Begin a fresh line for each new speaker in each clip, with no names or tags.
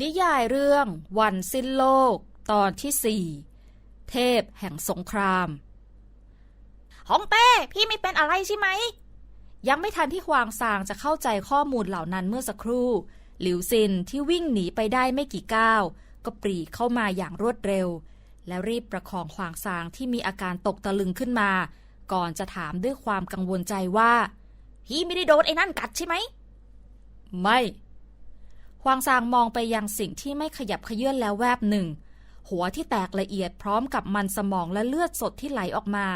นิยายเรื่องวันสิ้นโลก ตอนที่สี่เทพแห่งสงคราม
ฮ่องเต้ พี่ไม่เป็นอะไรใช่ไหม
ยังไม่ทันที่ฮวางซางจะเข้าใจข้อมูลเหล่านั้นเมื่อสักครู่ หลิวซินที่วิ่งหนีไปได้ไม่กี่ก้าว ก็ปรีเข้ามาอย่างรวดเร็ว แล้วรีบประคองฮวางซางที่มีอาการตกตะลึงขึ้นมา ก่อนจะถามด้วยความกังวลใจว่า
พี่ไม่ได้โดนไอ้นั่นกัดใช่ไหม
ไม่ ฮวางซางมองไปยังสิ่งที่ไม่ขยับเขยื่อนแล้วแวบหนึ่ง หัวที่แตกละเอียดพร้อมกับมันสมองและเลือดสดที่ไหลออกมา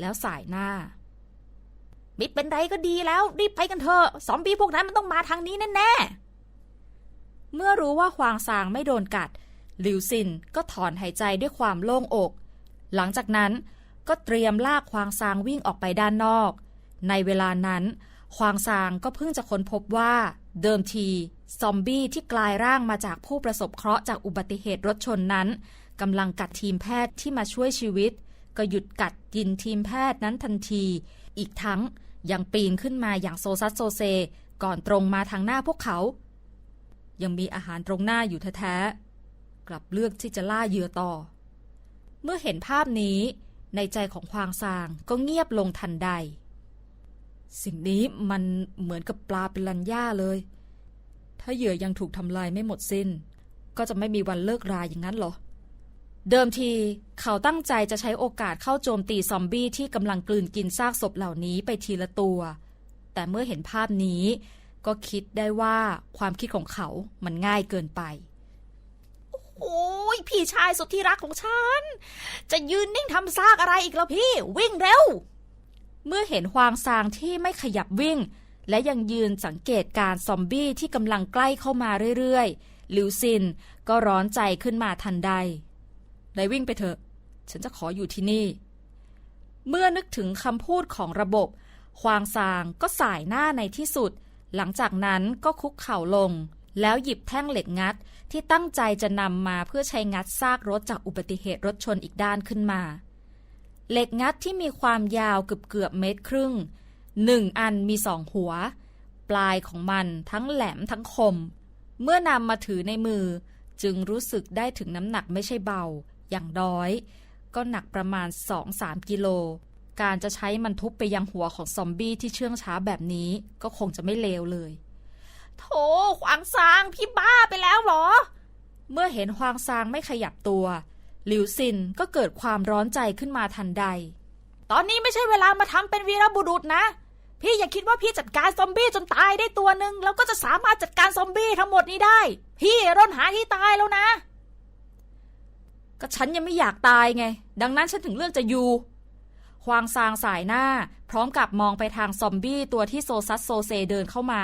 แล้วสายหน้า
มิดเป็นไรก็ดีแล้ว รีบไปกันเถอะซอมบี้พวกนั้นมันต้องมาทางนี้แน่
เมื่อรู้ว่าฮวางซางไม่โดนกัดหลิวซินก็ถอนหายใจด้วยความโล่งอก หลังจากนั้นก็เตรียมลากฮวางซางวิ่งออกไปด้านนอก ในเวลานั้นฮวางซางก็เพิ่งจะค้นพบว่า เดิมที ซอมบี้ที่กลายร่างมาจากผู้ประสบเคราะห์จากอุบัติเหตุรถชนนั้นกำลังกัดทีมแพทย์ที่มาช่วยชีวิต ก็หยุดกัดกินทีมแพทย์นั้นทันที อีกทั้งยังปีนขึ้นมาอย่างโซซัสโซเซ ก่อนตรงมาทางหน้าพวกเขา ยังมีอาหารตรงหน้าอยู่แท้ๆกลับเลือกที่จะล่าเหยื่อต่อ เมื่อเห็นภาพนี้ ในใจของควางซางก็เงียบลงทันใด สิ่งนี้มันเหมือนกับปลาเป็นลันย่าเลย ถ้าเหยื่อยังถูกทำลายไม่หมดสิน้น ก็จะไม่มีวันเลิกรายอย่างนั้นเหรอ เดิมทีเขาตั้งใจจะใช้โอกาสเข้าโจมตีซอมบี้ที่กำลังกลืนกินซากศพเหล่านี้ไปทีละตัว แต่เมื่อเห็นภาพนี้ ก็คิดได้ว่าความคิดของเขามันง่ายเกินไป
ๆโอ้ยพี่ชายสุดที่รักของฉัน จะยืนนิ่งทำซากอะไรอีกแล้วพี่ วิ่งเร็ว
เมื่อเห็นฮวางซางที่ไม่ขยับวิ่ง และยังยืนสังเกตการซอมบี้ที่กำลังใกล้เข้ามาเรื่อยๆ หลิวซินก็ร้อนใจขึ้นมาทันใดได้วิ่งไปเถอะ ฉันจะขออยู่ที่นี่ เมื่อนึกถึงคำพูดของระบบ ควางซางก็สายหน้าในที่สุด หลังจากนั้นก็คุกเข่าลง แล้วหยิบแท่งเหล็กงัดที่ตั้งใจจะนำมาเพื่อใช้งัดซากรถจากอุบัติเหตุรถชนอีกด้านขึ้นมา เหล็กงัดที่มีความยาวเกือบเกือบเมตรครึ่ง หนึ่งอันมีสองหัว ปลายของมันทั้งแหลมทั้งคม เมื่อนำมาถือในมือ จึงรู้สึกได้ถึงน้ำหนักไม่ใช่เบา อย่างน้อย ก็หนักประมาณ 2-3 กิโล การจะใช้มันทุบไปยังหัวของซอมบี้ที่เชื่องช้าแบบนี้ก็คงจะไม่เลวเลย
โถขวางซางพี่บ้าไปแล้วหรอ
เมื่อเห็นฮวางซางไม่ขยับตัวหลิวซินก็เกิดความร้อนใจขึ้นมาทันใด
ตอนนี้ไม่ใช่เวลามาทำเป็นวีรบุรุษนะ พี่อย่าคิดว่าพี่จัดการซอมบี้จนตายได้ตัวหนึ่งแล้วก็จะสามารถจัดการซอมบี้ทั้งหมดนี้ได้ พี่ร่นหาที่ตายแล้วนะ
ก็ฉันยังไม่อยากตายไง ดังนั้นฉันถึงเลือกจะอยู่ควางซางสายหน้า พร้อมกับมองไปทางซอมบี้ตัวที่โซซัสโซเซเดินเข้ามา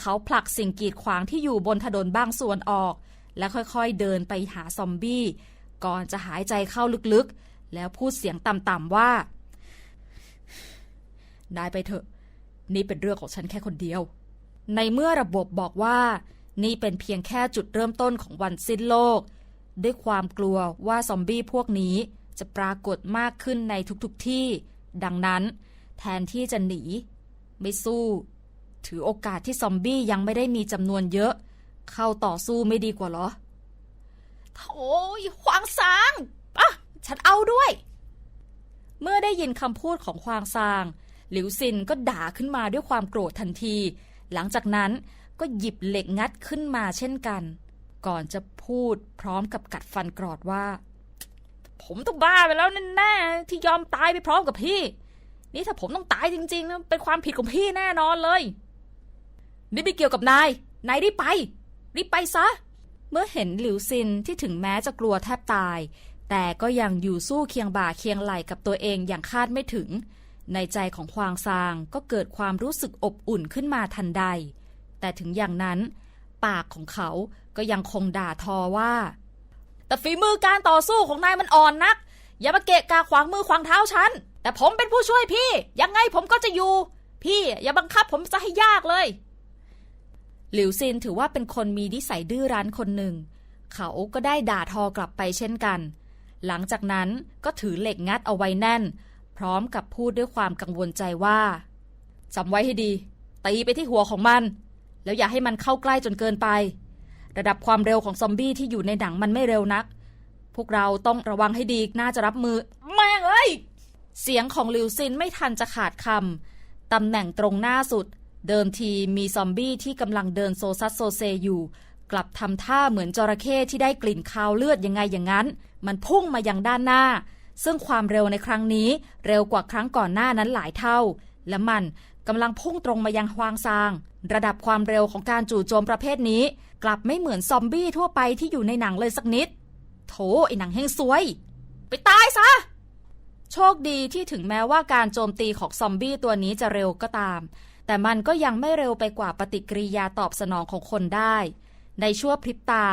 เขาผลักสิ่งกีดขวางที่อยู่บนถนนบางส่วนออก และค่อยๆเดินไปหาซอมบี้ ก่อนจะหายใจเข้าลึกๆ แล้วพูดเสียงต่ำๆว่า ได้ไปเถอะ นี่เป็นเรื่องของฉันแค่คนเดียว ในเมื่อระบบบอกว่า นี่เป็นเพียงแค่จุดเริ่มต้นของวันสิ้นโลก ด้วยความกลัวว่าซอมบี้พวกนี้จะปรากฏมากขึ้นในทุกๆทที่ ดังนั้น แทนที่จะหนี ไม่สู้ ถือโอกาสที่ซอมบี้ยังไม่ได้มีจำนวนเยอะ เข้าต่อสู้ไม่ดีกว่าเหรอ
โถยขวางซางอะฉันเอาด้วย
เมื่อได้ยินคำพูดของควางซาง หลิวซินก็ด่าขึ้นมาด้วยความโกรธทันที หลังจากนั้นก็หยิบเหล็กงัดขึ้นมาเช่นกัน ก่อนจะพูดพร้อมกับกัดฟันกรอดว่า
ผมต้องบ้าไปแล้วแน่ๆที่ยอมตายไปพร้อมกับพี่ นี่ถ้าผมต้องตายจริงๆนะเป็นความผิดของพี่แน่นอนเลย
นี่ไม่เกี่ยวกับนาย นายรีบไป รีบไปซะ เมื่อเห็นหลิวซินที่ถึงแม้จะกลัวแทบตาย แต่ก็ยังอยู่สู้เคียงบ่าเคียงไหลกับตัวเองอย่างคาดไม่ถึง ในใจของควางซางก็เกิดความรู้สึกอบอุ่นขึ้นมาทันใด แต่ถึงอย่างนั้น ปากของเขาก็ยังคงด่าทอว่า
แต่ฝีมือการต่อสู้ของนายมันอ่อนนัก อย่ามาเกะกาขวางมือขวางเท้าฉัน แต่ผมเป็นผู้ช่วยพี่ ยังไงผมก็จะอยู่ พี่อย่าบังคับผมจะให้ยากเลย
หลิวซินถือว่าเป็นคนมีนิสัยดื้อรั้นคนหนึ่ง เขาก็ได้ด่าทอกลับไปเช่นกัน หลังจากนั้นก็ถือเหล็กงัดเอาไว้แน่น พร้อมกับพูดด้วยความกังวลใจว่าจำไว้ให้ดีตีไปที่หัวของมัน แล้วอย่าให้มันเข้าใกล้จนเกินไป ระดับความเร็วของซอมบี้ที่อยู่ในหนังมันไม่เร็วนัก พวกเราต้องระวังให้ดีน่าจะรับมือ แม่งเอ้ย เสียงของลิวซินไม่ทันจะขาดคำตำแหน่งตรงหน้าสุด เดิมทีมีซอมบี้ที่กำลังเดินโซซัสโซเซอยู่ กลับทำท่าเหมือนจระเข้ที่ได้กลิ่นคาวเลือดยังไงอย่างนั้น มันพุ่งมายังด้านหน้า ซึ่งความเร็วในครั้งนี้เร็วกว่าครั้งก่อนหน้านั้นหลายเท่า และมันกำลังพุ่งตรงมายังฮวางซาง ระดับความเร็วของการจู่โจมประเภทนี้ กลับไม่เหมือนซอมบี้ทั่วไปที่อยู่ในหนังเลยสักนิด โถไอหนังเฮงซวย ไปตายซะ โชคดีที่ถึงแม้ว่าการโจมตีของซอมบี้ตัวนี้จะเร็วก็ตาม แต่มันก็ยังไม่เร็วไปกว่าปฏิกิริยาตอบสนองของคนได้ ในชั่วพริบตา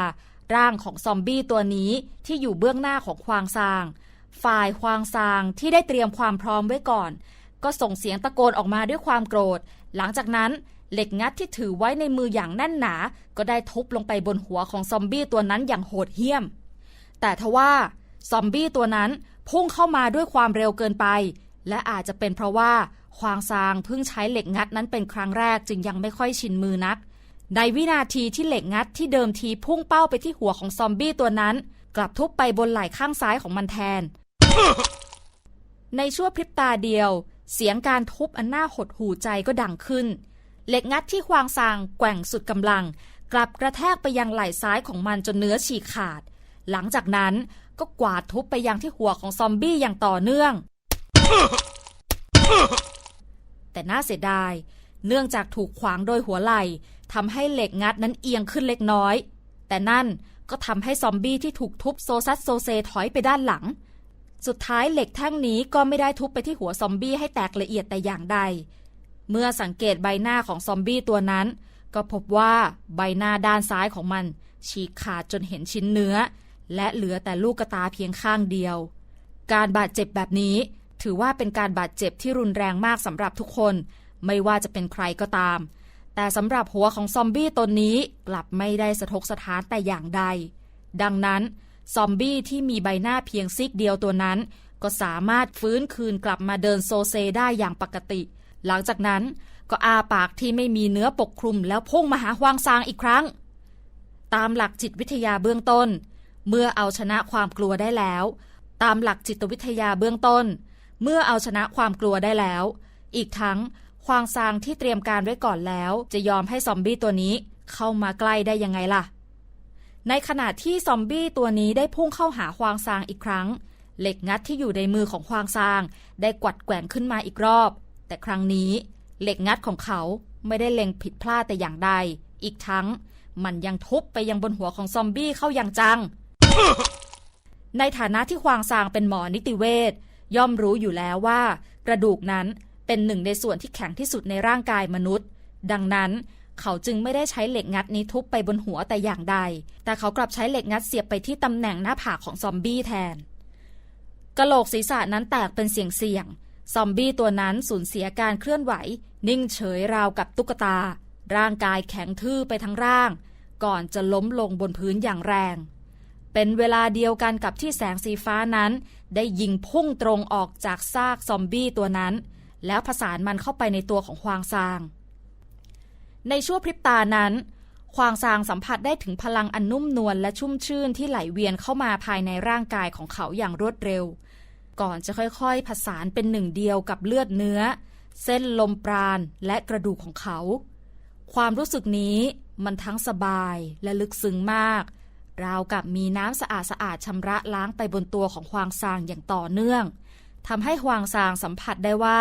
ร่างของซอมบี้ตัวนี้ที่อยู่เบื้องหน้าของควางซาง ฝ่ายควางซางที่ได้เตรียมความพร้อมไว้ก่อน ก็ส่งเสียงตะโกนออกมาด้วยความโกรธ หลังจากนั้นเหล็กงัดที่ถือไว้ในมืออย่างแน่นหนา ก็ได้ทุบลงไปบนหัวของซอมบี้ตัวนั้นอย่างโหดเหี้ยม แต่ทว่าซอมบี้ตัวนั้นพุ่งเข้ามาด้วยความเร็วเกินไป และอาจจะเป็นเพราะว่าควางซางเพิ่งใช้เหล็กงัดนั้นเป็นครั้งแรกจึงยังไม่ค่อยชินมือนัก ในวินาทีที่เหล็กงัดที่เดิมทีพุ่งเป้าไปที่หัวของซอมบี้ตัวนั้น กลับทุบไปบนไหล่ข้างซ้ายของมันแทน ในชั่วพริบตาเดียว เสียงการทุบอันน่าหดหูใจก็ดังขึ้น เหล็กงัดที่ควางซางแกว่งสุดกำลัง กลับกระแทกไปยังไหล่ซ้ายของมันจนเนื้อฉีกขาด หลังจากนั้นก็กวาดทุบไปยังที่หัวของซอมบี้อย่างต่อเนื่อง แต่น่าเสียดาย เนื่องจากถูกขวางโดยหัวไหล่ทำให้เหล็กงัดนั้นเอียงขึ้นเล็กน้อย แต่นั่นก็ทำให้ซอมบี้ที่ถูกทุบโซซัสโซเซถอยไปด้านหลัง สุดท้ายเหล็กแท่งนี้ก็ไม่ได้ทุบไปที่หัวซอมบี้ให้แตกละเอียดแต่อย่างใด เมื่อสังเกตใบหน้าของซอมบี้ตัวนั้น ก็พบว่าใบหน้าด้านซ้ายของมัน ฉีกขาดจนเห็นชิ้นเนื้อ และเหลือแต่ลูกตาเพียงข้างเดียว การบาดเจ็บแบบนี้ถือว่าเป็นการบาดเจ็บที่รุนแรงมากสำหรับทุกคน ไม่ว่าจะเป็นใครก็ตาม แต่สำหรับหัวของซอมบี้ตนนี้กลับไม่ได้สะทกสะท้านแต่อย่างใด ดังนั้น ซอมบี้ที่มีใบหน้าเพียงซีกเดียวตัวนั้น ก็สามารถฟื้นคืนกลับมาเดินโซเซได้อย่างปกติ หลังจากนั้นก็อาปากที่ไม่มีเนื้อปกคลุมแล้วพุ่งมาหาฮวางซางอีกครั้ง ตามหลักจิตวิทยาเบื้องต้น เมื่อเอาชนะความกลัวได้แล้ว ตามหลักจิตวิทยาเบื้องต้น เมื่อเอาชนะความกลัวได้แล้ว อีกทั้งควางซางที่เตรียมการไว้ก่อนแล้ว จะยอมให้ซอมบี้ตัวนี้เข้ามาใกล้ได้ยังไงล่ะ ในขณะที่ซอมบี้ตัวนี้ได้พุ่งเข้าหาควางซางอีกครั้ง เหล็กงัดที่อยู่ในมือของควางซาง ได้กวัดแกว่งขึ้นมาอีกรอบ แต่ครั้งนี้ เหล็กงัดของเขาไม่ได้เล็งผิดพลาดแต่อย่างใด อีกทั้ง มันยังทุบไปยังบนหัวของซอมบี้เข้าอย่างจัง ในฐานะที่ควางซางเป็นหมอนิติเวชย่อมรู้อยู่แล้วว่า กระดูกนั้นเป็นหนึ่งในส่วนที่แข็งที่สุดในร่างกายมนุษย์ ดังนั้น เขาจึงไม่ได้ใช้เหล็กงัดนี้ทุบไปบนหัวแต่อย่างใด แต่เขากลับใช้เหล็กงัดเสียบไปที่ตำแหน่งหน้าผากของซอมบี้แทนกะโหลกศีรษะนั้นแตกเป็นเสียงๆซอมบี้ตัวนั้นสูญเสียการเคลื่อนไหว นิ่งเฉยราวกับตุ๊กตา ร่างกายแข็งทื่อไปทั้งร่าง ก่อนจะล้มลงบนพื้นอย่างแรง เป็นเวลาเดียวกันกับที่แสงสีฟ้านั้น ได้ยิงพุ่งตรงออกจากซากซอมบี้ตัวนั้น แล้วผสานมันเข้าไปในตัวของควางซาง ในชั่วพริบตานั้น ควางซางสัมผัสได้ถึงพลังอันนุ่มนวลและชุ่มชื่นที่ไหลเวียนเข้ามาภายในร่างกายของเขาอย่างรวดเร็ว ก่อนจะค่อยๆ ผสานเป็นหนึ่งเดียวกับเลือดเนื้อ เส้นลมปราณและกระดูกของเขา ความรู้สึกนี้มันทั้งสบายและลึกซึ้งมาก ราวกับมีน้ำสะอาดสะอาดชำระล้างไปบนตัวของฮวางซางอย่างต่อเนื่องทำให้ฮวางซางสัมผัสได้ว่า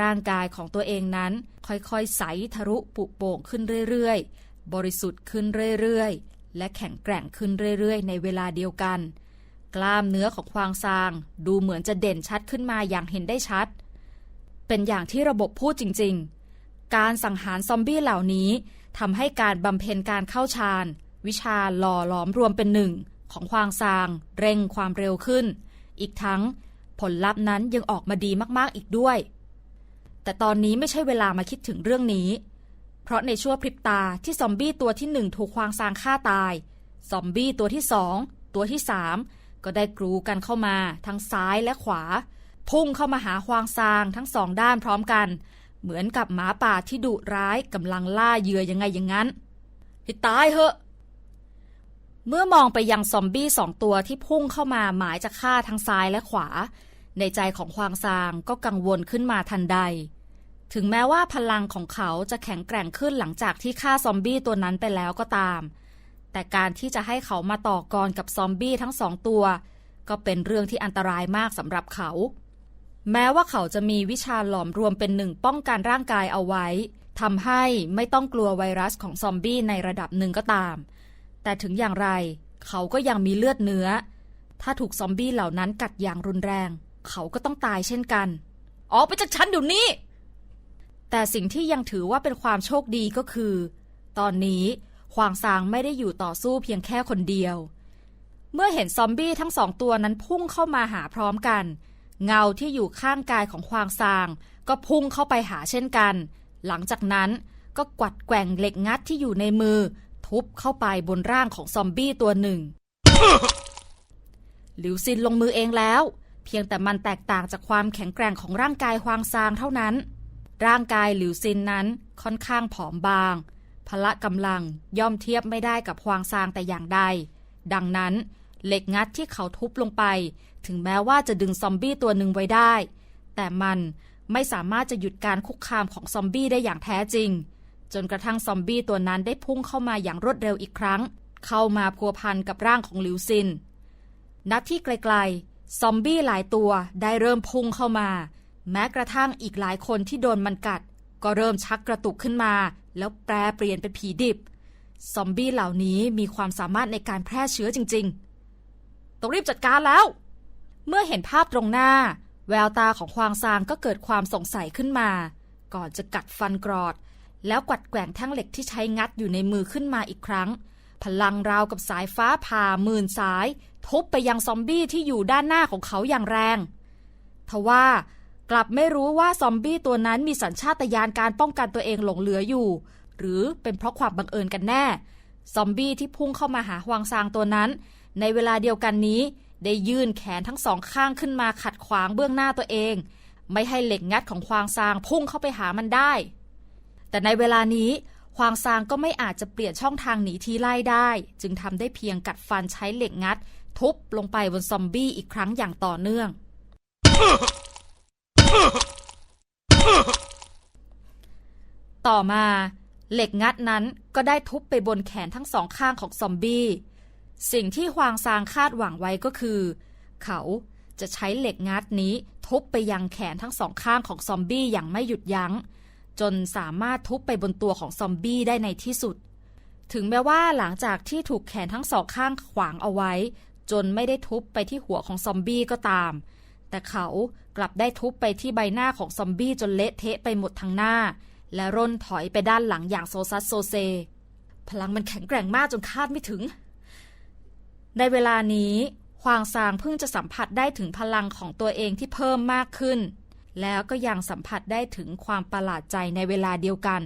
ร่างกายของตัวเองนั้น ค่อยๆใสทะลุปุโป่งขึ้นเรื่อยๆ บริสุทธิ์ขึ้นเรื่อยๆ และแข็งแกร่งขึ้นเรื่อยๆ ในเวลาเดียวกัน กล้ามเนื้อของฮวางซาง ดูเหมือนจะเด่นชัดขึ้นมาอย่างเห็นได้ชัด เป็นอย่างที่ระบบพูดจริงๆ การสังหารซอมบี้เหล่านี้ทำให้การบำเพ็ญการเข้าฌานวิชาหล่อหลอมรวมเป็นหนึ่งของควางซาง เร่งความเร็วขึ้น อีกทั้งผลลัพธ์นั้นยังออกมาดีมากๆอีกด้วย แต่ตอนนี้ไม่ใช่เวลามาคิดถึงเรื่องนี้ เพราะในชั่วพริบตาที่ซอมบี้ตัวที่หนึ่งถูกควางซางฆ่าตาย ซอมบี้ตัวที่สองตัวที่สามก็ได้กรูกันเข้ามาทั้งซ้ายและขวา พุ่งเข้ามาหาควางซางทั้งสองด้านพร้อมกัน เหมือนกับหมาป่าที่ดุร้ายกำลังล่าเหยื่อยังไงอย่างนั้นให้ตายเหอะ เมื่อมองไปยังซอมบี้สองตัวที่พุ่งเข้ามาหมายจะฆ่าทั้งซ้ายและขวา ในใจของควางซางก็กังวลขึ้นมาทันใด ถึงแม้ว่าพลังของเขาจะแข็งแกร่งขึ้นหลังจากที่ฆ่าซอมบี้ตัวนั้นไปแล้วก็ตาม แต่การที่จะให้เขามาต่อกรกับซอมบี้ทั้งสองตัว ก็เป็นเรื่องที่อันตรายมากสำหรับเขา แม้ว่าเขาจะมีวิชาหลอมรวมเป็นหนึ่งป้องกันร่างกายเอาไว้ทำให้ไม่ต้องกลัวไวรัสของซอมบี้ในระดับหนึ่งก็ตาม แต่ถึงอย่างไร เขาก็ยังมีเลือดเนื้อ ถ้าถูกซอมบี้เหล่านั้นกัดอย่างรุนแรง เขาก็ต้องตายเช่นกัน ออกไปจากฉันเดี๋ยวนี้ แต่สิ่งที่ยังถือว่าเป็นความโชคดีก็คือ ตอนนี้ควางซางไม่ได้อยู่ต่อสู้เพียงแค่คนเดียว เมื่อเห็นซอมบี้ทั้งสองตัวนั้นพุ่งเข้ามาหาพร้อมกัน เงาที่อยู่ข้างกายของควางซาง ก็พุ่งเข้าไปหาเช่นกัน หลังจากนั้นก็กวัดแกว่งเหล็กงัดที่อยู่ในมือ ทุบเข้าไปบนร่างของซอมบี้ตัวหนึ่ง หลิวซินลงมือเองแล้ว เพียงแต่มันแตกต่างจากความแข็งแกร่งของร่างกายควางซางเท่านั้น ร่างกายหลิวซินนั้นค่อนข้างผอมบาง พละกำลังย่อมเทียบไม่ได้กับควางซางแต่อย่างใด ดังนั้นเหล็กงัดที่เขาทุบลงไป ถึงแม้ว่าจะดึงซอมบี้ตัวหนึ่งไว้ได้ แต่มันไม่สามารถจะหยุดการคุกคามของซอมบี้ได้อย่างแท้จริง จนกระทั่งซอมบี้ตัวนั้นได้พุ่งเข้ามาอย่างรวดเร็วอีกครั้ง เข้ามาพัวพันกับร่างของหลิวซิน นัดที่ไกลๆ ซอมบี้หลายตัวได้เริ่มพุ่งเข้ามา แม้กระทั่งอีกหลายคนที่โดนมันกัด ก็เริ่มชักกระตุกขึ้นมา แล้วแปรเปลี่ยนเป็นผีดิบ ซอมบี้เหล่านี้มีความสามารถในการแพร่เชื้อจริง ๆ ต้องรีบจัดการแล้ว เมื่อเห็นภาพตรงหน้า แววตาของควางซางก็เกิดความสงสัยขึ้นมา ก่อนจะกัดฟันกรอด แล้วกวัดแกว่งแท่งเหล็กที่ใช้งัดอยู่ในมือขึ้นมาอีกครั้ง พลังราวกับสายฟ้าผ่าหมื่นสาย ทุบไปยังซอมบี้ที่อยู่ด้านหน้าของเขาอย่างแรงทว่า กลับไม่รู้ว่าซอมบี้ตัวนั้นมีสัญชาตญาณการป้องกันตัวเองหลงเหลืออยู่ หรือเป็นเพราะความบังเอิญกันแน่ ซอมบี้ที่พุ่งเข้ามาหาฮวางซางตัวนั้น ในเวลาเดียวกันนี้ ได้ยื่นแขนทั้งสองข้างขึ้นมาขัดขวางเบื้องหน้าตัวเอง ไม่ให้เหล็กงัดของควางซางพุ่งเข้าไปหามันได้ แต่ในเวลานี้ควางซางก็ไม่อาจจะเปลี่ยนช่องทางหนีทีไล่ได้ จึงทำได้เพียงกัดฟันใช้เหล็กงัด ทุบลงไปบนซอมบี้อีกครั้งอย่างต่อเนื่อง ต่อมาเหล็กงัดนั้นก็ได้ทุบไปบนแขนทั้งสองข้างของซอมบี้ สิ่งที่ฮวางซางคาดหวังไว้ก็คือ เขาจะใช้เหล็กงัดนี้ทุบไปยังแขนทั้งสองข้างของซอมบี้อย่างไม่หยุดยัง้ง จนสามารถทุบไปบนตัวของซอมบี้ได้ในที่สุด ถึงแม้ว่าหลังจากที่ถูกแขนทั้งสองข้างขวางเอาไว้ จนไม่ได้ทุบไปที่หัวของซอมบี้ก็ตาม แต่เขากลับได้ทุบไปที่ใบหน้าของซอมบี้จนเละเทะไปหมดทั้งหน้า และร่นถอยไปด้านหลังอย่างโซซัสโซเซ พลังมันแข็งแกร่งมากจนคาดไม่ถึง ในเวลานี้ควางซางเพิ่งจะสัมผัสได้ถึงพลังของตัวเองที่เพิ่มมากขึ้น แล้วก็ยังสัมผัสได้ถึงความประหลาดใจในเวลาเดียวกัน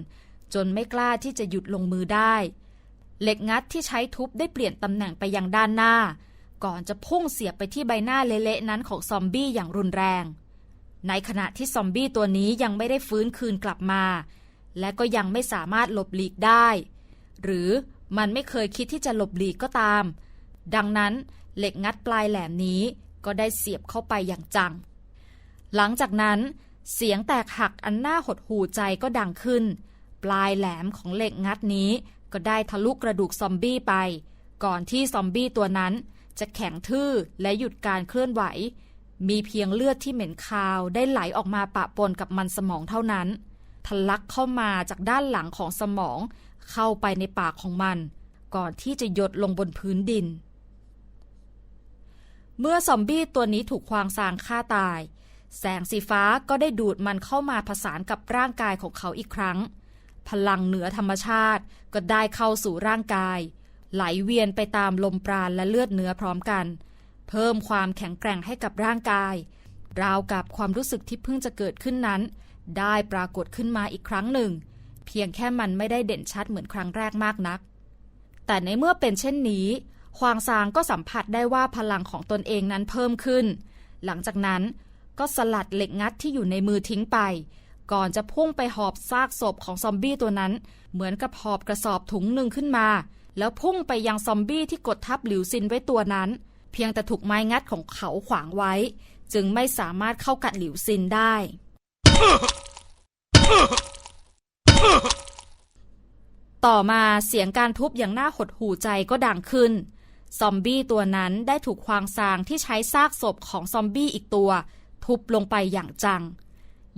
จนไม่กล้าที่จะหยุดลงมือได้ เหล็กงัดที่ใช้ทุบได้เปลี่ยนตำแหน่งไปยังด้านหน้า ก่อนจะพุ่งเสียบไปที่ใบหน้าเละๆนั้นของซอมบี้อย่างรุนแรง ในขณะที่ซอมบี้ตัวนี้ยังไม่ได้ฟื้นคืนกลับมา และก็ยังไม่สามารถหลบหลีกได้ หรือมันไม่เคยคิดที่จะหลบหลีกก็ตาม ดังนั้นเหล็กงัดปลายแหลมนี้ก็ได้เสียบเข้าไปอย่างจัง หลังจากนั้น เสียงแตกหักอันน่าหดหูใจก็ดังขึ้น ปลายแหลมของเหล็กงัดนี้ก็ได้ทะลุกระดูกซอมบี้ไป ก่อนที่ซอมบี้ตัวนั้น จะแข็งทื่อและหยุดการเคลื่อนไหว มีเพียงเลือดที่เหม็นคาวได้ไหลออกมาปะปนกับมันสมองเท่านั้นทะลักเข้ามาจากด้านหลังของสมอง เข้าไปในปากของมัน ก่อนที่จะหยดลงบนพื้นดิน เมื่อซอมบี้ตัวนี้ถูกควางซางฆ่าตาย แสงสีฟ้าก็ได้ดูดมันเข้ามาผสานกับร่างกายของเขาอีกครั้ง พลังเหนือธรรมชาติก็ได้เข้าสู่ร่างกาย ไหลเวียนไปตามลมปราณและเลือดเนื้อพร้อมกัน เพิ่มความแข็งแกร่งให้กับร่างกาย ราวกับความรู้สึกที่เพิ่งจะเกิดขึ้นนั้น ได้ปรากฏขึ้นมาอีกครั้งหนึ่ง เพียงแค่มันไม่ได้เด่นชัดเหมือนครั้งแรกมากนัก แต่ในเมื่อเป็นเช่นนี้ควางซางก็สัมผัสได้ว่าพลังของตนเองนั้นเพิ่มขึ้น หลังจากนั้นก็สลัดเหล็กงัดที่อยู่ในมือทิ้งไป ก่อนจะพุ่งไปหอบซากศพของซอมบี้ตัวนั้น เหมือนกับหอบกระสอบถุงหนึ่งขึ้นมา แล้วพุ่งไปยังซอมบี้ที่กดทับหลิวซินไว้ตัวนั้น เพียงแต่ถูกไม้งัดของเขาขวางไว้ จึงไม่สามารถเข้ากัดหลิวซินได้ ต่อมาเสียงการทุบอย่างน่าหดหู่ใจก็ดังขึ้น ซอมบี้ตัวนั้นได้ถูกควางซางที่ใช้ซากศพของซอมบี้อีกตัว ทุบลงไปอย่างจัง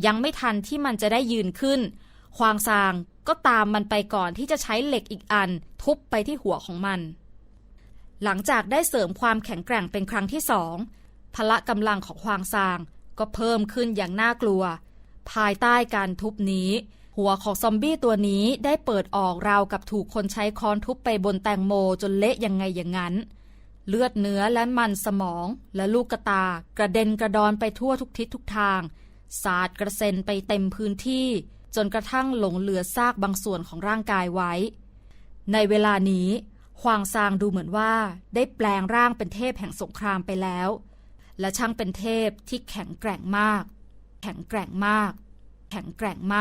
ยังไม่ทันที่มันจะได้ยืนขึ้น ควางซาง ก็ตามมันไปก่อนที่จะใช้เหล็กอีกอัน ทุบไปที่หัวของมัน หลังจากได้เสริมความแข็งแกร่งเป็นครั้งที่สองพละกำลังของควางซาง ก็เพิ่มขึ้นอย่างน่ากลัว ภายใต้การทุบนี้ หัวของซอมบี้ตัวนี้ได้เปิดออกราวกับถูกคนใช้ค้อนทุบไปบนแตงโมจนเละยังไงอย่างนั้น เลือดเนื้อและมันสมองและลูกกระตากระเด็นกระดอนไปทั่วทุกทิศทุกทาง สาดกระเซ็นไปเต็มพื้นที่ จนกระทั่งหลงเหลือซากบางส่วนของร่างกายไว้ ในเวลานี้ควางซางดูเหมือนว่าได้แปลงร่างเป็นเทพแห่งสงครามไปแล้ว และช่างเป็นเทพที่แข็งแกร่งมาก แข็งแกร่งมาก แข็งแกร่งมาก